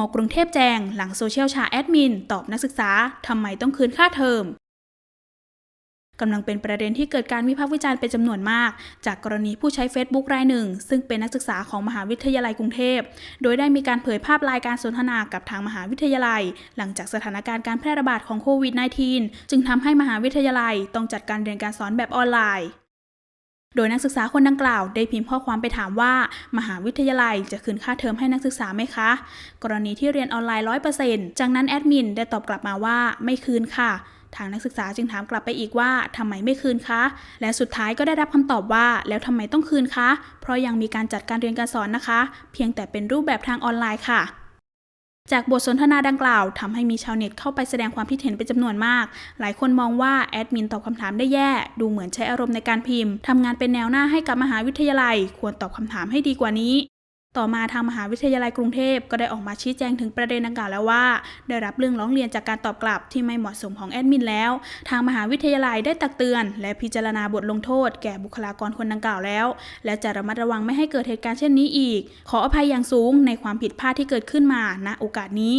อกรุงเทพแจง หลังโซเชียลชาแอดมิน ตอบนักศึกษาทำไมต้องคืนค่าเทอมกำลังเป็นประเด็นที่เกิดการวิพากษ์วิจารณ์เป็นจำนวนมาก จากกรณีผู้ใช้ Facebook รายหนึ่ง ซึ่งเป็นนักศึกษาของมหาวิทยาลัยกรุงเทพ โดยได้มีการเผยภาพรายการสนทนากับทางมหาวิทยาลัย หลังจากสถานการณ์การแพร่ระบาดของโควิด -19 จึงทำให้มหาวิทยาลัยต้องจัดการเรียนการสอนแบบออนไลน์ โดยนักศึกษาคนดังกล่าวได้พิมพ์ข้อความไปถามว่า มหาวิทยาลัยจะคืนค่าเทอมให้นักศึกษาไหมคะ กรณีที่เรียนออนไลน์100%จากนั้นแอดมินได้ตอบกลับมาว่าไม่คืนค่ะ ทางนักศึกษาจึงถามกลับไปอีกว่าทำไมไม่คืนคะ และสุดท้ายก็ได้รับคำตอบว่า แล้วทำไมต้องคืนคะ เพราะยังมีการจัดการเรียนการสอนนะคะ เพียงแต่เป็นรูปแบบทางออนไลน์ค่ะ จากบทสนทนาดังกล่าวทำให้มีชาวเน็ตเข้าไปแสดงความคิดเห็นเป็นจำนวนมาก หลายคนมองว่าแอดมินตอบคำถามได้แย่ ดูเหมือนใช้อารมณ์ในการพิมพ์ทำงานเป็นแนวหน้าให้กับมหาวิทยาลัย ควรตอบคำถามให้ดีกว่านี้ ต่อมาทางมหาวิทยาลัยกรุงเทพก็ได้ออกมาชี้แจงถึงประเด็นดังกล่าวแล้วว่า ได้รับเรื่องร้องเรียนจากการตอบกลับที่ไม่เหมาะสมของแอดมินแล้ว ทางมหาวิทยาลัยได้ตักเตือน และพิจารณาบทลงโทษแก่บุคลากรคนดังกล่าวแล้ว และจะระมัดระวังไม่ให้เกิดเหตุการณ์เช่นนี้อีก ขออภัยอย่างสูงในความผิดพลาดที่เกิดขึ้นมาณโอกาสนี้